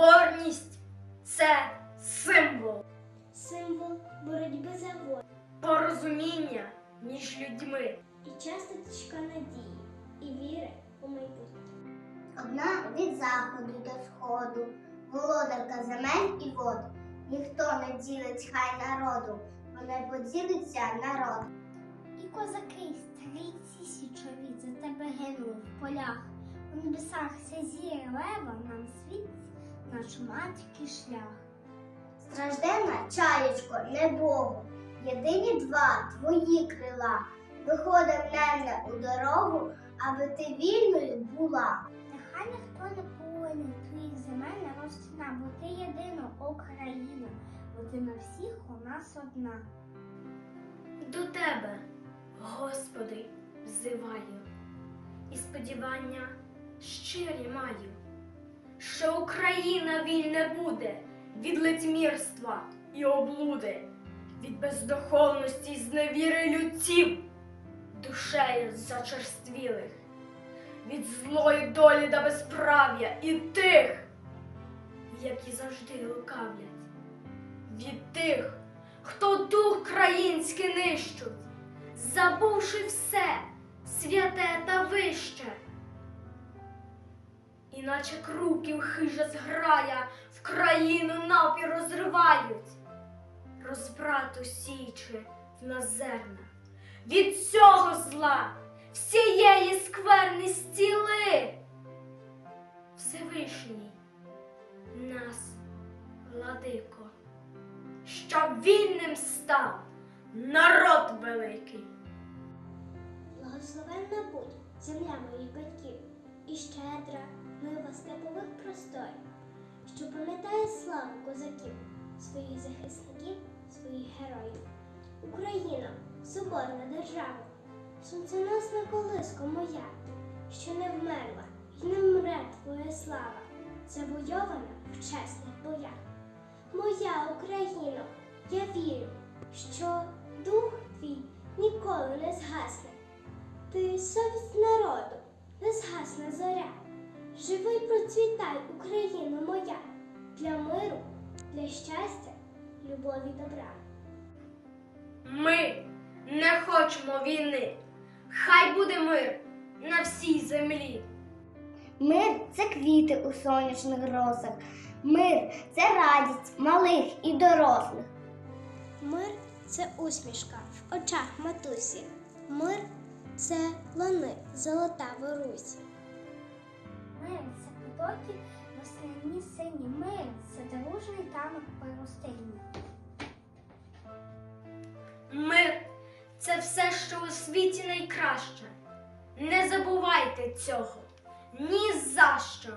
Соборність це символ символ боротьби за волю порозуміння між людьми. і часточка надії і віри у майбутнє. Одна від заходу до сходу, володарка земель і вод. Ніхто не ділить хай народу, бо не поділиться народ. І козаки, стариці січові, за тебе гинули в полях. У небесах ся зіє лева нам світ, наш матки шлях. Стражденна чаєчко, не Богу, єдині два твої крила. Виходив мене у дорогу, аби ти вільною була. Нехай ніхто не повинен твоїх земель не розчина, бо ти єдина Україна, бо ти на всіх у нас одна. До тебе, Господи, взиваю, і сподівання щирі маю, що Україна вільне буде від лицемірства і облуди, від бездуховності й зневіри людців, душею зачерствілих, від злої долі та безправ'я і тих, які завжди лукавлять, від тих, хто дух країнський нищуть, забувши все святе та вище. Іначе круків хижа зграя в країну напір розривають, розбрату січі в нас зерна. Від цього зла всієї скверни стіли. Всевишній нас, владико щоб вільним став народ великий. Благословенна будь земля моїх батьків, і щедра, мила степових просторів, що пам'ятає славу козаків, своїх захисників, своїх героїв. Україна, соборна держава, сонценосна колиска моя, що не вмерла і не вмре твоя слава, завойована в чесних боях. Моя Україно, я вірю, що дух твій ніколи не згасне. Ти совість народу, не згасне зоря. Живи й процвітай, Україна моя, для миру, для щастя, любові добра. Ми не хочемо війни. Хай буде мир на всій землі. Мир це квіти у сонячних росах. Мир це радість малих і дорослих. Мир це усмішка в очах матусі. Мир це лани, золота. Мир це потоки весняні сині. Мир це дружний танок пустині. Мир це все, що у світі найкраще. Не забувайте цього ні за що.